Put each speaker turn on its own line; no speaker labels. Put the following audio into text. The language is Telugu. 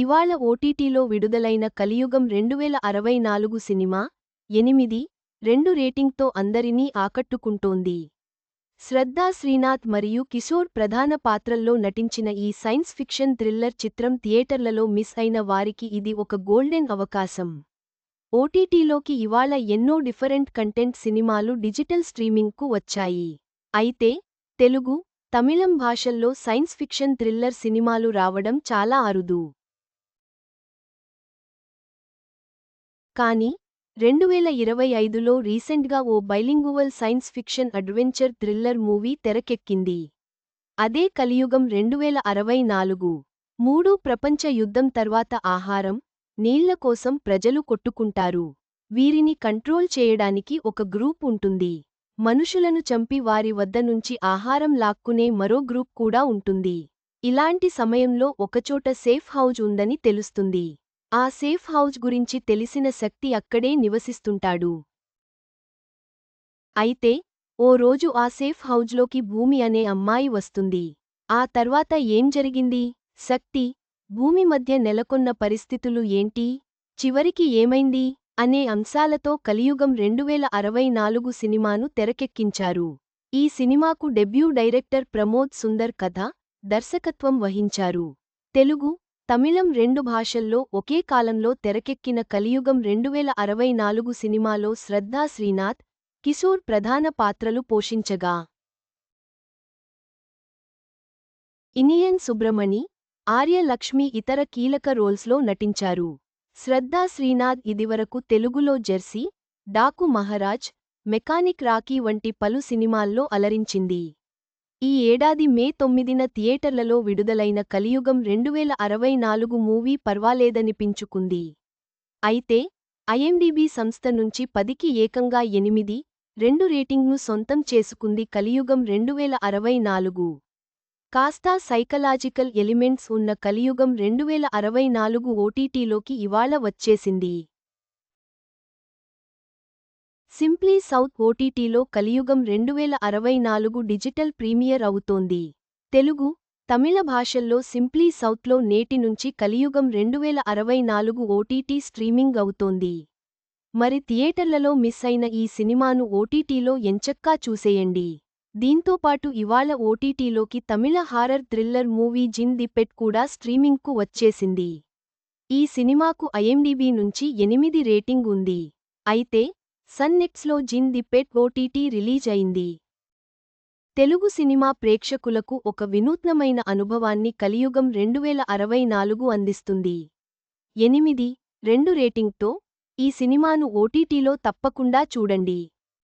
ఇవాళ ఓటీటీలో విడుదలైన కలియుగం రెండువేల అరవై నాలుగు సినిమా ఎనిమిది రెండు రేటింగ్తో అందరినీ ఆకట్టుకుంటోంది. శ్రద్ధా శ్రీనాథ్ మరియు కిషోర్ ప్రధాన పాత్రల్లో నటించిన ఈ సైన్స్ ఫిక్షన్ థ్రిల్లర్ చిత్రం థియేటర్లలో మిస్ అయిన వారికి ఇది ఒక గోల్డెన్ అవకాశం. ఓటీటీలోకి ఇవాళ ఎన్నో డిఫరెంట్ కంటెంట్ సినిమాలు డిజిటల్ స్ట్రీమింగ్కు వచ్చాయి. అయితే తెలుగు తమిళం భాషల్లో సైన్స్ ఫిక్షన్ థ్రిల్లర్ సినిమాలు రావడం చాలా అరుదు. కానీ రెండువేల ఇరవై ఐదులో రీసెంట్గా ఓ bilingual science fiction adventure thriller movie తెరకెక్కింది. అదే కలియుగం రెండువేల అరవై నాలుగు. మూడో ప్రపంచ యుద్ధం తర్వాత ఆహారం నీళ్ళ కోసం ప్రజలు కొట్టుకుంటారు. వీరిని కంట్రోల్ చేయడానికి ఒక గ్రూప్ ఉంటుంది. మనుషులను చంపి వారి వద్ద నుంచి ఆహారం లాక్కునే మరో గ్రూప్ కూడా ఉంటుంది. ఇలాంటి సమయంలో ఒకచోట సేఫ్ హౌజ్ ఉందని తెలుస్తుంది. ఆ సేఫ్ హౌజ్ గురించి తెలిసిన శక్తి అక్కడే నివసిస్తుంటాడు. అయితే ఓ రోజు ఆ సేఫ్ హౌజ్లోకి భూమి అనే అమ్మాయి వస్తుంది. ఆ తర్వాత ఏం జరిగింది? శక్తి భూమి మధ్య నెలకొన్న పరిస్థితులు ఏంటి? చివరికి ఏమైంది? అనే అంశాలతో కలియుగం రెండువేల అరవై నాలుగు సినిమాను తెరకెక్కించారు. ఈ సినిమాకు డెబ్యూ డైరెక్టర్ ప్రమోద్ సుందర్ కథ దర్శకత్వం వహించారు. తెలుగు తమిళం రెండు భాషల్లో ఒకే కాలంలో తెరకెక్కిన కలియుగం రెండువేల అరవై నాలుగు సినిమాలో శ్రద్ధా శ్రీనాథ్ కిషోర్ ప్రధాన పాత్రలు పోషించగా. ఇనియన్ సుబ్రమణి ఆర్య లక్ష్మి ఇతర కీలక రోల్స్లో నటించారు. శ్రద్ధా శ్రీనాథ్ ఇదివరకు తెలుగులో Jersey Daaku Maharaaj Mechanic Rocky వంటి పలు సినిమాల్లో అలరించింది. ఈ ఏడాది మే తొమ్మిదిన థియేటర్లలో విడుదలైన కలియుగం రెండువేల అరవై నాలుగు మూవీ పర్వాలేదనిపించుకుంది. అయితే ఐఎండిబి సంస్థ నుంచి పదికి ఏకంగా ఎనిమిది రెండు రేటింగ్ను సొంతం చేసుకుంది కలియుగం రెండువేల అరవై నాలుగు. కాస్తా సైకలాజికల్ ఎలిమెంట్స్ ఉన్న కలియుగం రెండువేల అరవై నాలుగు ఓటీటీలోకి ఇవాళ వచ్చేసింది. సింప్లీ సౌత్ ఓటీటీలో కలియుగం రెండువేల అరవై నాలుగు డిజిటల్ ప్రీమియర్ అవుతోంది. తెలుగు తమిళ భాషల్లో సింప్లీ సౌత్లో నేటి నుంచి కలియుగం రెండువేల అరవై నాలుగు ఓటీటీ స్ట్రీమింగ్ అవుతోంది. మరి థియేటర్లలో మిస్ అయిన ఈ సినిమాను ఓటీటీలో ఎంచక్కా చూసేయండి. దీంతోపాటు ఇవాళ ఓటీటీలోకి Tamil horror thriller movie Jinn the pet కూడా స్ట్రీమింగ్కు వచ్చేసింది. ఈ సినిమాకు ఐఎండిబి నుంచి ఎనిమిది రేటింగ్ ఉంది. అయితే సన్నెట్స్లో Jinn the pet OTT release అయింది తెలుగు సినిమా ప్రేక్షకులకు ఒక వినూత్నమైన అనుభవాన్ని కలియుగం రెండువేల అరవై నాలుగు అందిస్తుంది. ఎనిమిది రెండు రేటింగ్తో ఈ సినిమాను ఓటీటీలో తప్పకుండా చూడండి.